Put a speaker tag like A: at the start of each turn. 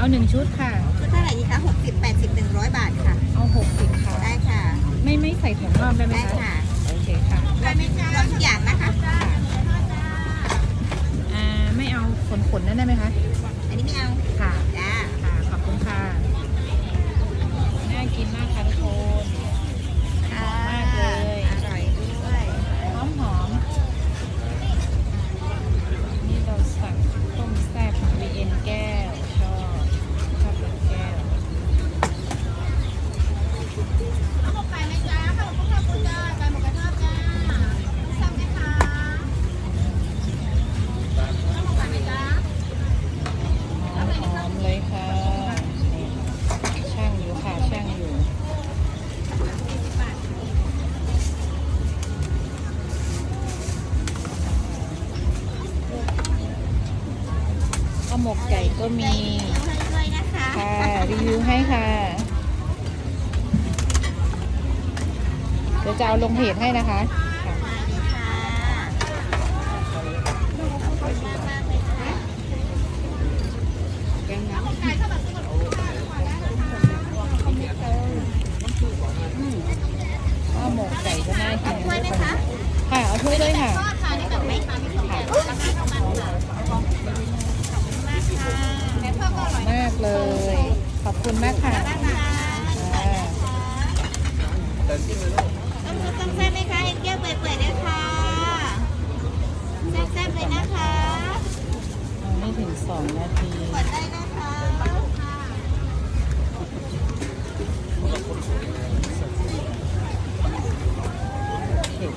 A: เอาหนึ่งชุดค่ะ
B: ชุดเท่าไหร่ดีคะ60 80 100 บาทค่ะ
A: เอาหกสิบค่ะ
B: ได้ค่ะ
A: ไม่ไม่ใส่ถั่วงอกได้ไหม
B: ได้
A: คะ
B: ค่ะ
A: โอเคค่ะ
B: รวมรวมทุกอย่างนะคะ
A: อ่า ไม่เอาขนขนๆนั่นได้ไหมคะ หมก
B: ไก่ก็มีด้ว
A: ยนะ
B: คะ
A: ค่ะรีวิวให้ค่ะ เดี๋ยวจะเอาลงเพจให้นะคะค่ะ
B: มาเลยค่ะขอบคุณมากมากๆเลยค่ะ
A: ข้าวหมกไก่ก็น่ากิน
B: ถ้วยไหมคะ
A: ค่ะเอาถ้วยด้วยค่ะ เลย ขอบคุณมากค่ะ
B: นะคะ
A: อ่า
B: ต้มซุปต้มแซ่บไหมคะเอ็นแก้วเปื่อยๆด้วยค่ะแซ่บๆเลยนะคะ
A: เอาไม่ถึงสองนาที
B: กดได้นะคะ
A: เผ็ด